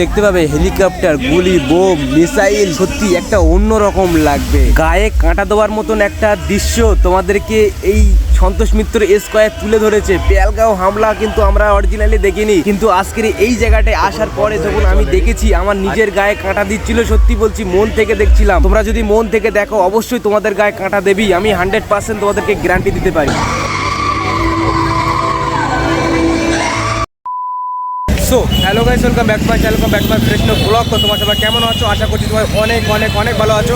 দেখতে পাবে হেলিকপ্টার, গুলি, বোম, মিসাইল, সত্যি একটা অন্যরকম লাগবে। গায়ে কাঁটা দেওয়ার মতন একটা দৃশ্য তোমাদেরকে এই সন্তোষ মিত্র স্কোয়ার তুলে ধরেছে। পেয়ালগাঁও হামলা কিন্তু আমরা অরিজিনালি দেখিনি, কিন্তু আজকের এই জায়গাটায় আসার পরে যখন আমি দেখেছি, আমার নিজের গায়ে কাঁটা দিচ্ছিল, সত্যি বলছি, মন থেকে দেখছিলাম। তোমরা যদি মন থেকে দেখো, অবশ্যই তোমাদের গায়ে কাঁটা দেবি আমি হান্ড্রেড পার্সেন্ট তোমাদেরকে গ্যারান্টি দিতে পারি। So hello guys welcome back my channel back my fresh blog তো তোমার সবাই কেমন আছো? আশা করছি তোমার অনেক অনেক অনেক ভালো আছো।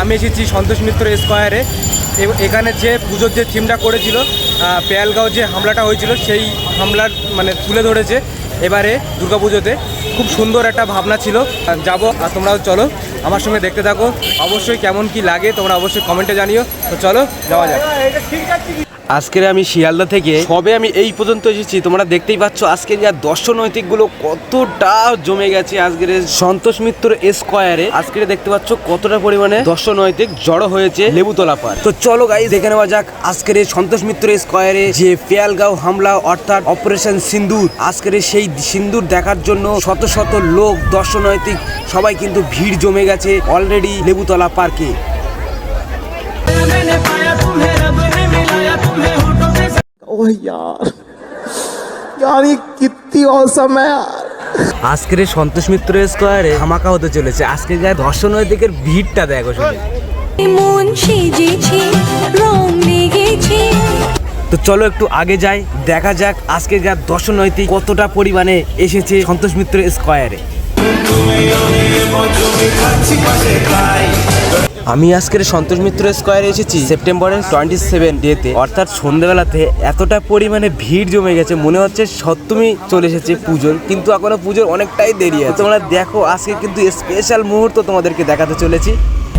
আমি এসেছি সন্তোষ মিত্র স্কোয়ারে এখানে যে পুজোর যে থিমটা করেছিল পেয়ালগাঁও যে হামলাটা হয়েছিল, সেই হামলার মানে তুলে ধরেছে এবারে দুর্গাপুজোতে। খুব সুন্দর একটা ভাবনা ছিল। যাব, আর তোমরাও চলো আমার সঙ্গে দেখতে থাকো। অবশ্যই কেমন কি লাগে, তোমরা অবশ্যই কমেন্টে জানিও। তো চলো, যাওয়া যাক। আজকের আমি শিয়ালদা থেকে, সবে আমি এই পর্যন্ত এসেছি। তোমরা দেখতেই পাচ্ছ আজকের যা দর্শনৈতিকগুলো কতটা জমে গেছে আজকের সন্তোষ মিত্র স্কোয়ারে। আজকের দেখতে পাচ্ছ কতটা পরিমাণে দর্শনৈতিক জড়ো হয়েছে লেবুতলা পার তো চলো গাই দেখে নেওয়া যাক আজকের সন্তোষ মিত্র স্কোয়ারে যে পেয়ালগাঁও হামলা, অর্থাৎ অপারেশন সিন্দুর, আজকের সেই সিন্দুর দেখার জন্য শত শত লোক দর্শনৈতিক সবাই কিন্তু ভিড় জমে গেছে অলরেডি লেবুতলা পার্কে ओह यार यार ये कितनी औसम है यार আজকের এই সন্তোষ মিত্র স্কোয়ারে ধামাকা হতে চলেছে আজকে গায়ে দর্শনৈতিকের ভিড়টা দেখো শুধু মন সেজেছে রং লেগেছে তো চলো একটু আগে যাই দেখা যাক আজকে যা দর্শনৈতিক কতটা পরিমাণে এসেছে সন্তোষ মিত্র স্কোয়ারে আমি আজকের সন্তোষ মিত্র স্কোয়ারে এসেছি সেপ্টেম্বরের টোয়েন্টি সেভেন ডেতে অর্থাৎ সন্ধ্যেবেলাতে এতটা পরিমাণে ভিড় জমে গেছে, মনে হচ্ছে সপ্তমী চলে এসেছে পুজোর, কিন্তু এখনও পুজোর অনেকটাই দেরি আছে। তোমরা দেখো, আজকে কিন্তু স্পেশাল মুহূর্ত তোমাদেরকে দেখাতে চলেছি।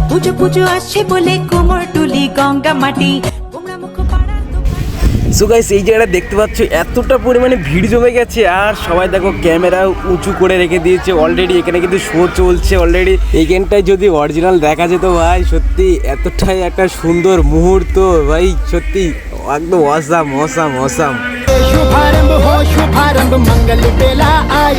পুজো পুজো আসছে বলে কোমর তুলি গঙ্গা মাটি। সো গাইস এই জায়গাটা দেখতে পাচ্ছ, এতটা পরিমাণে ভিড় জমে গেছে, আর সবাই দেখো ক্যামেরা উঁচু করে রেখে দিয়েছে অলরেডি এখানে কিন্তু শো চলছে অলরেডি এইখানটায় যদি অরিজিনাল দেখা যেত ভাই, সত্যি এতটাই একটা সুন্দর মুহূর্ত ভাই, সত্যি একদম অসাম অসাম অসাম শুভারম্ভ শুভারম্ভ, মঙ্গল বেলা আই।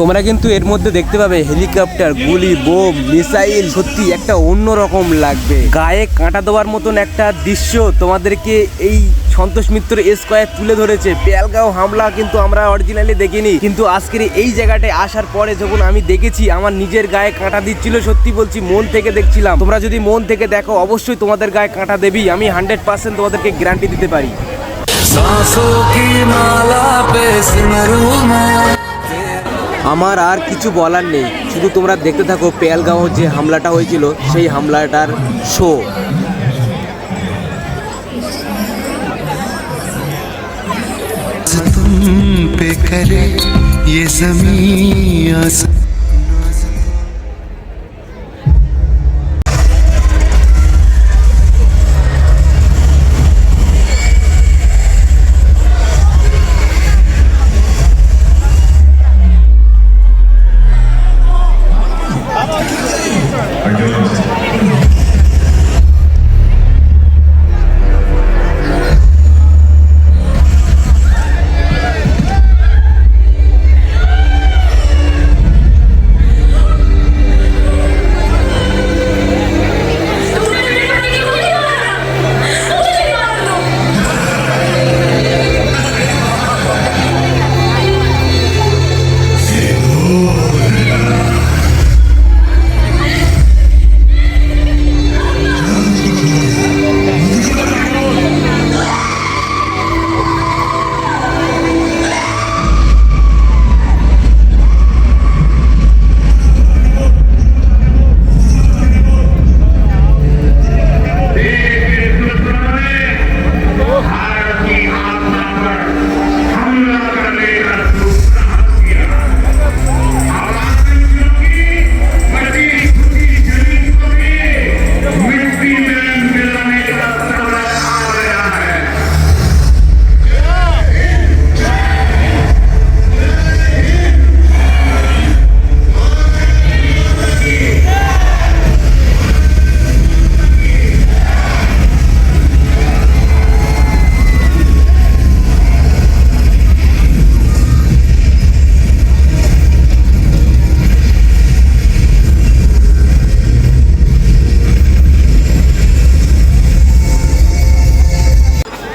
তোমরা কিন্তু এর মধ্যে দেখতে পাবে হেলিকপ্টার, গুলি, বোম, মিসাইল, সত্যি একটা অন্যরকম লাগবে। গায়ে কাঁটা দেওয়ার মতন একটা দৃশ্য তোমাদেরকে এই সন্তোষ মিত্র স্কোয়ার তুলে ধরেছে। পেয়ালগাঁও হামলা কিন্তু আমরা অরিজিনালি দেখিনি, কিন্তু আজকের এই জায়গাটায় আসার পরে যখন আমি দেখেছি, আমার নিজের গায়ে কাঁটা দিচ্ছিল, সত্যি বলছি, মন থেকে দেখছিলাম। তোমরা যদি মন থেকে দেখো, অবশ্যই তোমাদের গায়ে কাঁটা দেবি আমি হান্ড্রেড পার্সেন্ট তোমাদেরকে গ্যারান্টি দিতে পারি। আমার আর কিছু বলার নেই শুধু তোমরা দেখতে থাকো পেয়ালগাঁও যে হামলাটা হয়েছিল সেই হামলাটার শো तुम पे करे ये जमीन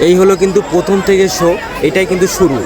এই হলো কিন্তু প্রথম থেকে শো এটাই কিন্তু শুরু।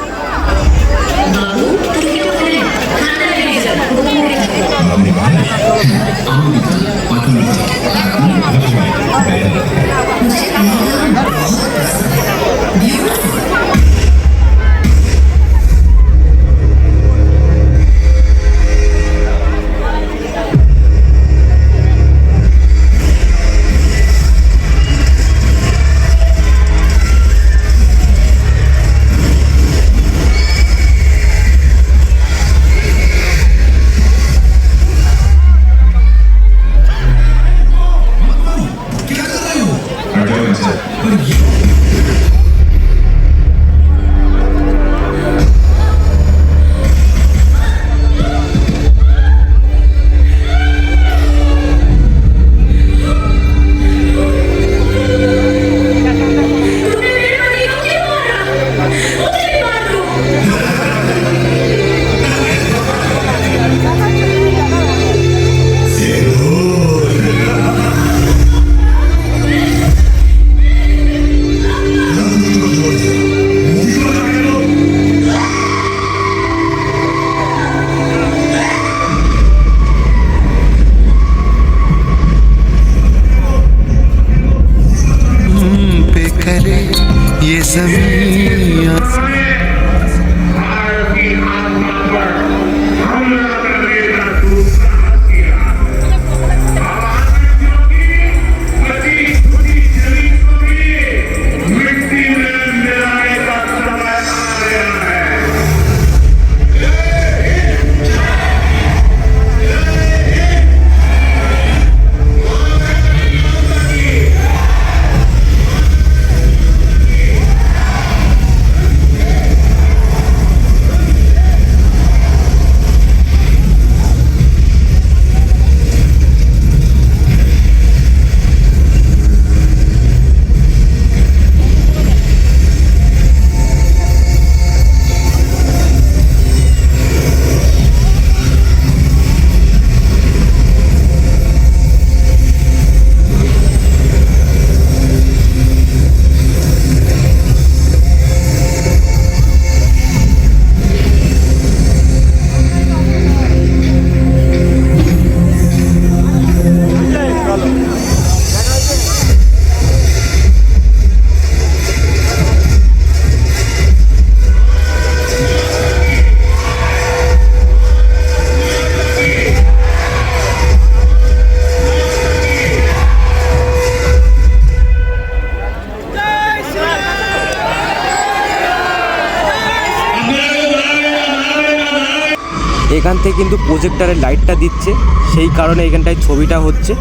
এখান থেকে কিন্তু প্রজেক্টারের লাইটটা দিচ্ছে, সেই কারণে এখানটায় ছবিটা হচ্ছে,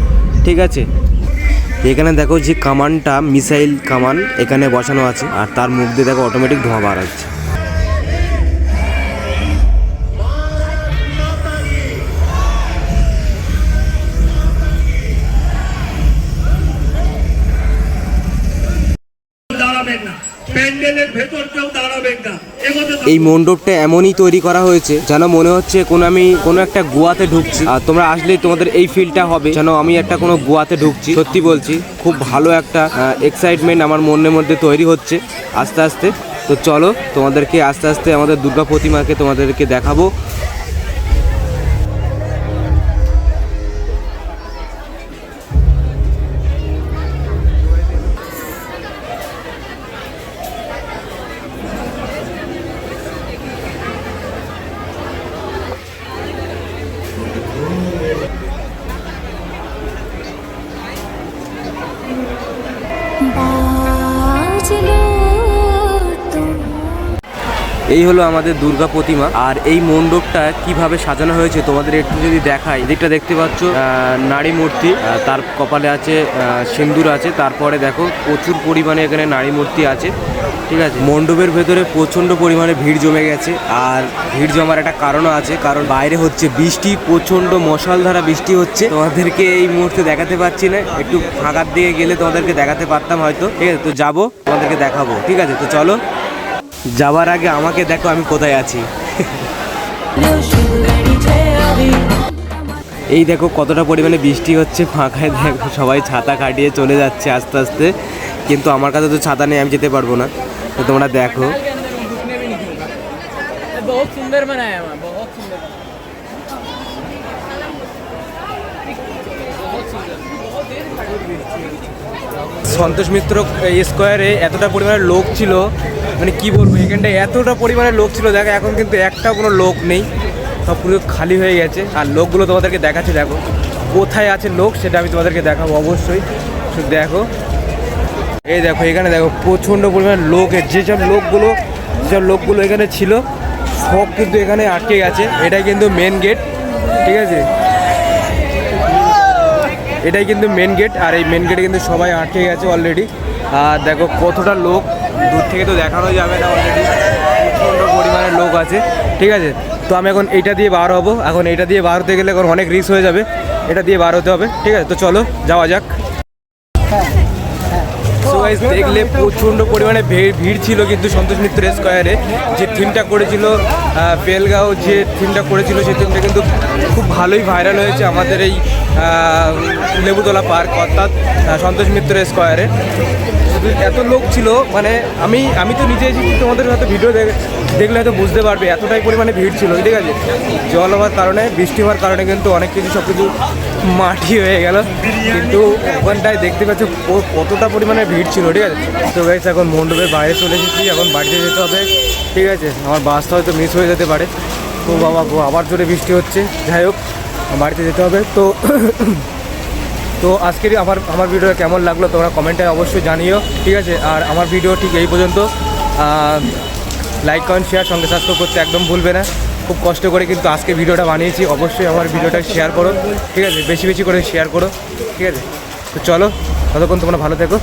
ঠিক আছে? এখানে দেখো যে কামানটা মিসাইল কামান এখানে বসানো আছে, আর তার মুখ দিয়ে দেখো অটোমেটিক ধোঁয়া বার হচ্ছে। দাঁড়াবেন না। প্যান্ডেলের ভেতর কেউ দাঁড়াবেন না। এই মণ্ডপটা এমনই তৈরি করা হয়েছে যেন মনে হচ্ছে কোনো আমি কোনো একটা গোয়াতে ঢুকছি। আর তোমরা আসলে তোমাদের এই ফিলটা হবে যেন আমি একটা কোনো গোয়াতে ঢুকছি। সত্যি বলছি, খুব ভালো একটা এক্সাইটমেন্ট আমার মনের মধ্যে তৈরি হচ্ছে আস্তে আস্তে। তো চলো তোমাদেরকে আস্তে আস্তে আমাদের দুর্গা প্রতিমাকে তোমাদেরকে দেখাবো। এই হলো আমাদের দুর্গা প্রতিমা। আর এই মণ্ডপটা কীভাবে সাজানো হয়েছে তোমাদের একটু যদি দেখাই। এদিকটা দেখতে পাচ্ছ নারী মূর্তি তার কপালে আছে সিন্দুর আছে, তারপরে দেখো প্রচুর পরিমাণে এখানে নারী মূর্তি আছে, ঠিক আছে? মণ্ডপের ভেতরে প্রচণ্ড পরিমাণে ভিড় জমে গেছে। আর ভিড় জমার একটা কারণও আছে, কারণ বাইরে হচ্ছে বৃষ্টি, প্রচণ্ড মশালধারা বৃষ্টি হচ্ছে। তোমাদেরকে এই মুহূর্তে দেখাতে পারছি না, একটু ফাঁকার দিকে গেলে তোমাদেরকে দেখাতে পারতাম হয়তো, ঠিক আছে? তো যাব, তোমাদেরকে দেখাবো, ঠিক আছে? তো চলো যাওয়ার আগে আমাকে দেখো আমি কোথায় আছি। এই দেখো কতটা পরিমাণে বৃষ্টি হচ্ছে ফাঁকায় দেখো সবাই ছাতা কাটিয়ে চলে যাচ্ছে আস্তে আস্তে। কিন্তু আমার কাছে তো ছাতা নেই আমি যেতে পারব না। তো তোমরা দেখো। সন্তোষ মিত্র স্কোয়ারে এতটা পরিমাণে লোক ছিল মানে কি বলব, এখানটায় এতটা পরিমাণে লোক ছিল, দেখো, এখন কিন্তু একটা কোনো লোক নেই। সব পুরো খালি হয়ে গেছে। আর লোকগুলো তোমাদেরকে দেখাচ্ছে, দেখো, কোথায় আছে লোক সেটা আমি তোমাদেরকে দেখাবো অবশ্যই। দেখো, এই দেখো, এখানে দেখো, প্রচণ্ড পরিমাণে লোক যেসব লোকগুলো যেসব লোকগুলো এখানে ছিল, সব কিন্তু এখানে আটকে গেছে। এটাই কিন্তু মেন গেট ঠিক আছে? এটাই কিন্তু মেন গেট আর এই মেন গেটে কিন্তু সবাই আটকে গেছে অলরেডি আর দেখো, কতটা লোক দূর থেকে তো দেখানো যাবে না অলরেডি প্রচণ্ড পরিমাণে লোক আছে ঠিক আছে? তো আমি এখন এইটা দিয়ে বার হব। এখন এইটা দিয়ে বার হতে গেলে এখন অনেক রিস্ক হয়ে যাবে। এটা দিয়ে বার হতে হবে ঠিক আছে? তো চলো যাওয়া যাক। Guys, দেখলে প্রচণ্ড পরিমাণে ভিড় ছিল কিন্তু সন্তোষ মিত্র স্কোয়ারে। যে থিমটা করেছিল বেলগাঁও যে থিমটা করেছিল সেই থিমটা কিন্তু খুব ভালোই ভাইরাল হয়েছে আমাদের এই লেবুতলা পার্ক, অর্থাৎ সন্তোষ মিত্র স্কোয়ারে। এত লোক ছিল মানে আমি আমি তো নিজে এসেছি, তোমাদের হয়তো ভিডিও দেখলে হয়তো বুঝতে পারবে, এতটাই পরিমাণে ভিড় ছিল, ঠিক আছে? জল হওয়ার কারণে, বৃষ্টি হওয়ার কারণে কিন্তু অনেক কিছু সব কিছু মাটি হয়ে গেল। কিন্তু ওখানটায় দেখতে পাচ্ছ কতটা পরিমাণে ভিড় ছিল, ঠিক আছে? তো গাইস এখন মণ্ডপের বাইরে চলে এসেছি, এখন বাড়িতে যেতে হবে, ঠিক আছে? আমার বাসটা হয়তো মিস হয়ে যেতে পারে। তো বাবা আবার জোরে বৃষ্টি হচ্ছে, যাই হোক। বাড়িতে যেতে হবে। তো তো আজকের আমার আমার ভিডিও কেমন লাগল তোমরা কমেন্টে অবশ্যই জানিও, ঠিক আছে? আর আমার ভিডিও ঠিক এই পর্যন্ত লাইক কমেন্ট শেয়ার সঙ্গে সাবস্ক্রাইব করতে একদম ভুলবে না। খুব কষ্ট করে কিন্তু আজকে ভিডিওটা বানিয়েছি, অবশ্যই আমার ভিডিওটা শেয়ার করো, ঠিক আছে? বেশি বেশি করে শেয়ার করো, ঠিক আছে? তো চলো, ততক্ষণ তোমরা ভালো থেকো।